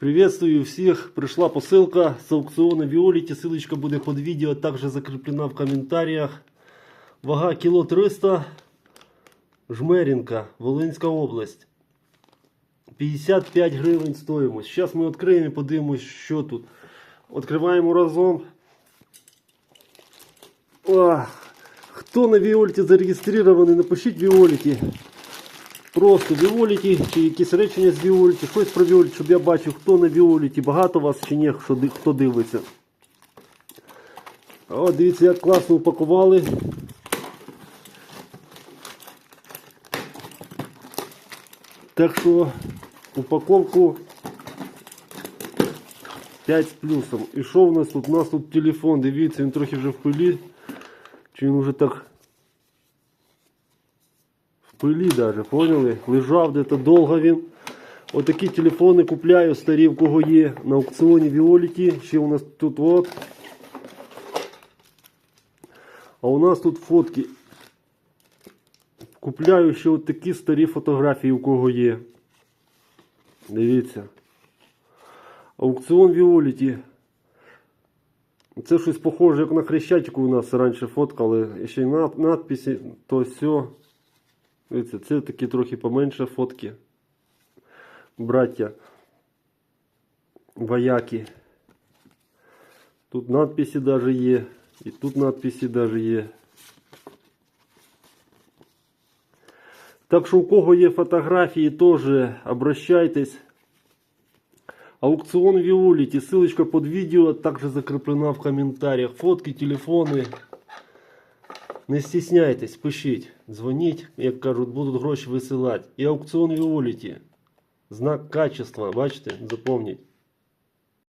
Приветствую всех. Пришла посылка с аукциона Виолити. Ссылочка будет под видео, также закреплена в комментариях. Вага кіло 300. Жмеринка, Волинська область. 55 гривень стоїмость. Зараз ми відкриємо і подивимось, що тут. Відкриваємо разом. Ох, хто на Віоліті зареєстрований, напишіть Віоліті. Просто Віоліті, чи якісь речення з Віоліті, щось про Віоліті, щоб я бачив, хто на Віоліті, багато вас чи ні, хто дивиться. О, дивіться, як класно упакували. Так що упаковку 5 з плюсом. І що в нас тут? У нас тут телефон, дивіться, він трохи вже в пилі. Чи він вже так пилі даже, поняли? Лежав де-то довго він. Отакі телефони купляю старі, в кого є на аукціоні Віоліті. Ще у нас тут от. А у нас тут фотки. Купляю ще от такі старі фотографії, у кого є. Дивіться. Аукціон Віоліті. Це щось похоже, як на хрещатику у нас раніше фоткали. Ще й надписи, то все. Дивіться, це такі трохи поменше фотки. Браття. Вояки. Тут надписи даже є. І тут надписи даже є. Так що у кого є фотографії, теж обращайтесь. Аукцион Виолити, ссылочка под видео также закреплена в комментариях. Фотки, телефони. Не стесняйтесь, пишіть, дзвоніть, як кажуть, будуть гроші висилати. І аукціон Віоліті. Знак качества, бачите, запомніть.